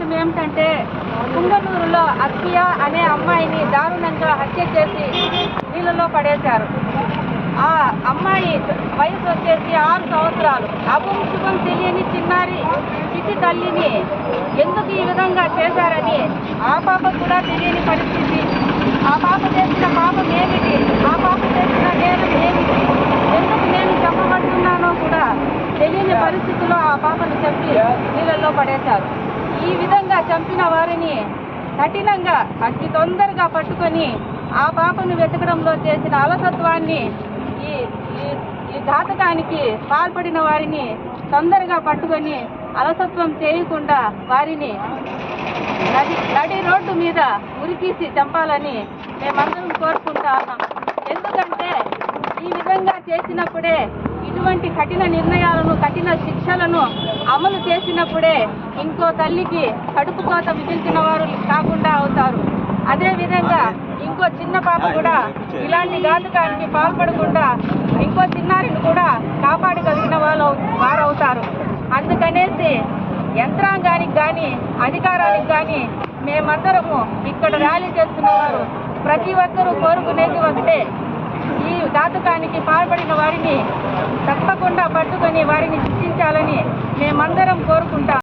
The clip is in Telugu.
ఏమిటంటే కుంగనూరులో అస్మియ అనే అమ్మాయిని దారుణంగా హత్య చేసి నీళ్ళలో పడేశారు. ఆ అమ్మాయి వయసు వచ్చేసి ఆరు సంవత్సరాలు. అభం శుభం తెలియని చిన్నారి చిట్టి తల్లిని ఎందుకు ఈ విధంగా చేశారని ఆ పాప కూడా తెలియని పరిస్థితి. ఆ పాప చేసిన పాపం ఏమిటి? ఆ పాప చేసిన నేరం ఏమిటి? ఎందుకు నేను చెప్పబడుతున్నానో కూడా తెలియని పరిస్థితిలో ఆ పాపను చెప్పి నీళ్ళల్లో పడేశారు. ఈ విధంగా చంపిన వారిని కఠినంగా అతి తొందరగా పట్టుకొని ఆ పాపను వెతకడంలో చేసిన అలసత్వాన్ని ఈ ఈ- ఈ ఘాతకానికి పాల్పడిన వారిని తొందరగా పట్టుకొని అలసత్వం చేయకుండా వారిని నది నడి రోడ్డు మీద ఉరితీసి చంపాలని మేమందరం కోరుకుంటా ఉన్నాం ఎందుకంటే ఈ విధంగా చేసినప్పుడే ఇటువంటి కఠిన నిర్ణయాలను కఠిన శిక్షలను అమలు చేసినప్పుడే ఇంకో తల్లికి కడుపు కోత విధించిన వారు కాకుండా అవుతారు. అదే విధంగా ఇంకో చిన్న పాప కూడా ఇలాంటి ఘాతకానికి పాల్పడకుండా ఇంకో చిన్నారిని కూడా కాపాడగలిగిన వాళ్ళు వారవుతారు. అందుకనేసి యంత్రాంగానికి కానీ అధికారానికి కానీ మేమందరము ఇక్కడ ర్యాలీ చేస్తున్నవారు ప్రతి ఒక్కరూ కోరుకునేది ఒకటే. ఈ ఘాతకానికి పాల్పడిన వారిని తప్పకుండా పట్టుకొని వారిని శిక్షించాలని మేమందరం కోరుకుంటాం.